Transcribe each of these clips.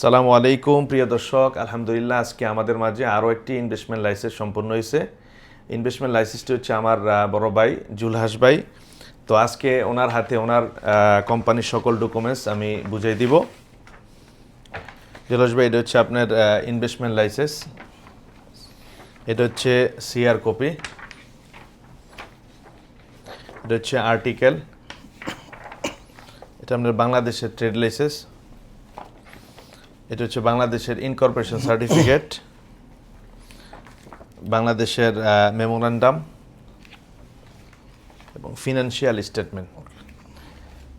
সালামু আলাইকুম, প্রিয় দর্শক। আলহামদুলিল্লাহ, আজকে আমাদের মাঝে আরও একটি ইনভেস্টমেন্ট লাইসেন্স সম্পন্ন হয়েছে। ইনভেস্টমেন্ট লাইসেন্সটি হচ্ছে আমার বড় ভাই জুলহাস ভাই। তো আজকে ওনার হাতে, ওনার কোম্পানির সকল ডকুমেন্টস আমি বুঝিয়ে দিব। জুলহাস ভাই, এটা হচ্ছে আপনার ইনভেস্টমেন্ট লাইসেন্স এটা হচ্ছে সিআর কপি এটা হচ্ছে আর্টিকেল এটা আপনার বাংলাদেশের ট্রেড লাইসেন্স এটা হচ্ছে বাংলাদেশের ইনকর্পোরেশন সার্টিফিকেট বাংলাদেশের মেমোরান্ডাম এবং ফিনান্সিয়াল স্টেটমেন্ট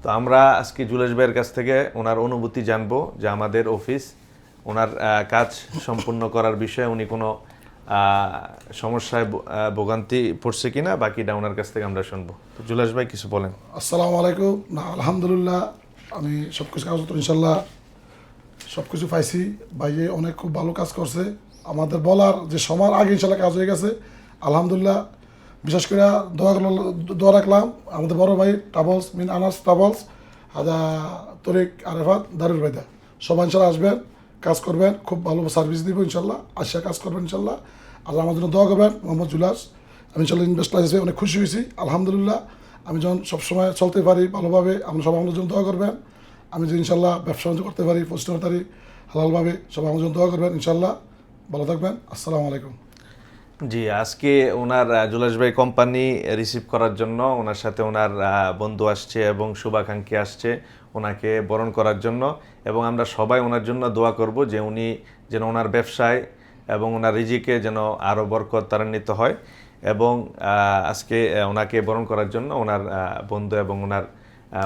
তো আমরা আজকে জুলেশ ভাইয়ের কাছ থেকে ওনার অনুভূতি জানব যে আমাদের অফিস ওনার কাজ সম্পূর্ণ করার বিষয়ে উনি কোনো সমস্যায় ভোগান্তি পড়ছে কিনা, বাকিটা ওনার কাছ থেকে আমরা শুনব। তো জুলেশ ভাই, কিছু বলেন। আসসালামু আলাইকুম। না, আলহামদুলিল্লাহ, আমি সব কিছু ইনশাল্লাহ সব কিছু পাইছি। ভাইয়ে অনেক খুব ভালো কাজ করছে। আমাদের বলার যে সময় আগে ইনশাল্লাহ কাজ হয়ে গেছে। আলহামদুলিল্লাহ। বিশেষ করে দোয়া রাখলাম আমাদের বড় ভাই ট্রাভেলস মিন আনাস ট্রাভেলস আদা তরিক আরেফাত, দারুল ভাইদা সবাই ইনশাল্লাহ আসবেন, কাজ করবেন, খুব ভালো সার্ভিস দিব ইনশাল্লাহ, আসিয়া কাজ করবেন ইনশাল্লাহ। আর আমার জন্য দোয়া করবেন, মোহাম্মদ জুলাস। আমি ইনশাল্লাহ ইনভেস্ট লাইসেন্সে অনেক খুশি হয়েছি, আলহামদুলিল্লাহ। আমি যখন সবসময় চলতে পারি ভালোভাবে আপনারা সবাই আমাদের জন্য দোয়া করবেন। আমি যে ইনশাল্লাহ ব্যবসা বাণিজ্য করতে পারি করতে পারি, হালালভাবে, সবাই আমার জন্য দোয়া করবেন, ইনশাল্লাহ। ভালো থাকবেন, আসসালামু আলাইকুম। জি, আজকে ওনার জুলাস ভাই কোম্পানি রিসিভ করার জন্য, ওনার সাথে ওনার বন্ধু আসছে এবং শুভাকাঙ্ক্ষী আসছে ওনাকে বরণ করার জন্য এবং আমরা সবাই ওনার জন্য দোয়া করব যে উনি যেন ওনার ব্যবসায় এবং ওনার রিজিকে যেন আরও বরকত ত্বরান্বিত হয় এবং আজকে ওনাকে বরণ করার জন্য ওনার বন্ধু এবং ওনার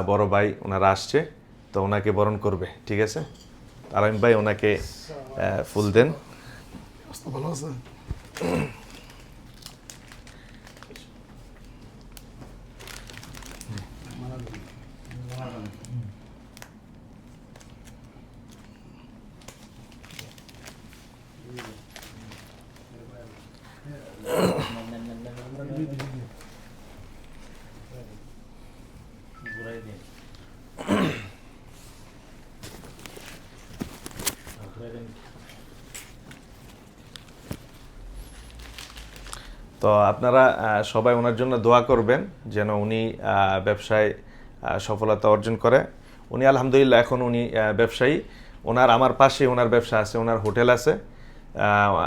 বড় ভাই ওনারা আসছে। তো ওনাকে বরণ করবে ঠিক আছে? আরাম ভাই ওনাকে ফুল দেন। ভালো আছে। তো আপনারা সবাই ওনার জন্য দোয়া করবেন যেন উনি ব্যবসায় সফলতা অর্জন করে। উনি আলহামদুলিল্লাহ এখন উনি ব্যবসায়ী। ওনার আমার পাশে ওনার ব্যবসা আছে, ওনার হোটেল আছে।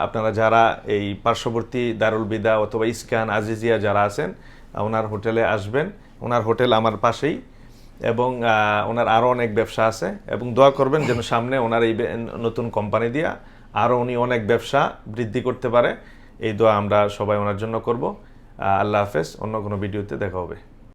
আপনারা যারা এই পার্শ্ববর্তী দারুল বিদা অথবা ইস্কান আজিজিয়া যারা আছেন ওনার হোটেলে আসবেন। ওনার হোটেল আমার পাশেই। এবং ওনার আরও অনেক ব্যবসা আছে এবং দোয়া করবেন যেন সামনে ওনার এই নতুন কোম্পানি দিয়া আরও উনি অনেক ব্যবসা বৃদ্ধি করতে পারে। এই দোয়া আমরা সবাই ওনার জন্য করব। আল্লাহ হাফেজ, অন্য কোনো ভিডিওতে দেখা হবে।